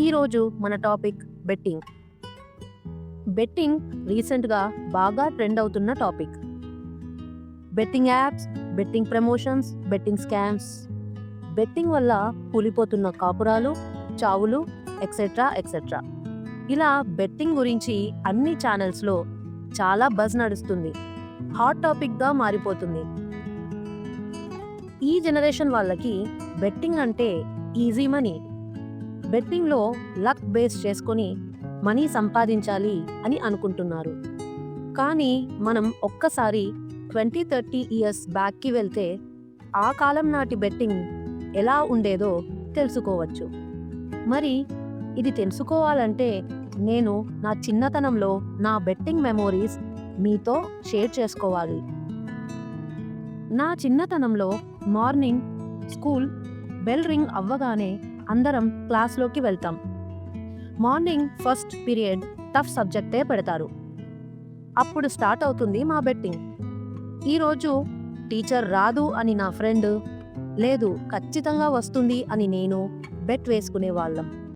ఈరోజు మన topic betting. Betting రీసెంట్గా బాగా ట్రెండ్ అవుతున్న topic. Betting apps betting promotions betting scams. Betting వల్ల కూలిపోతున్న కాపురాలు చావులు ఎక్సెట్రా ఎక్సెట్రా ఇలా బెట్టింగ్ గురించి అన్ని ఛానల్స్లో చాలా బజ్ నడుస్తుంది. హాట్ టాపిక్గా మారిపోతుంది. ఈ జనరేషన్ వాళ్ళకి బెట్టింగ్ అంటే ఈజీ మనీ. బెట్టింగ్లో లక్ బేస్ చేసుకొని మనీ సంపాదించాలి అని అనుకుంటున్నారు. కానీ మనం ఒక్కసారి ట్వంటీ థర్టీ ఇయర్స్ బ్యాక్కి వెళ్తే ఆ కాలం నాటి బెట్టింగ్ ఎలా ఉండేదో తెలుసుకోవచ్చు. మరి ఇది తెలుసుకోవాలంటే నేను నా చిన్నతనంలో నా బెట్టింగ్ మెమోరీస్ మీతో షేర్ చేసుకోవాలి. నా చిన్నతనంలో మార్నింగ్ స్కూల్ బెల్ రింగ్ అవ్వగానే అందరం క్లాస్లోకి వెళ్తాం. మార్నింగ్ ఫస్ట్ పీరియడ్ టఫ్ సబ్జెక్టే పెడతారు. అప్పుడు స్టార్ట్ అవుతుంది మా బెట్టింగ్. ఈరోజు టీచర్ రాదు అని నా ఫ్రెండ్ లేదు ఖచ్చితంగా వస్తుంది అని నేను బెట్ వేసుకునే వాళ్ళం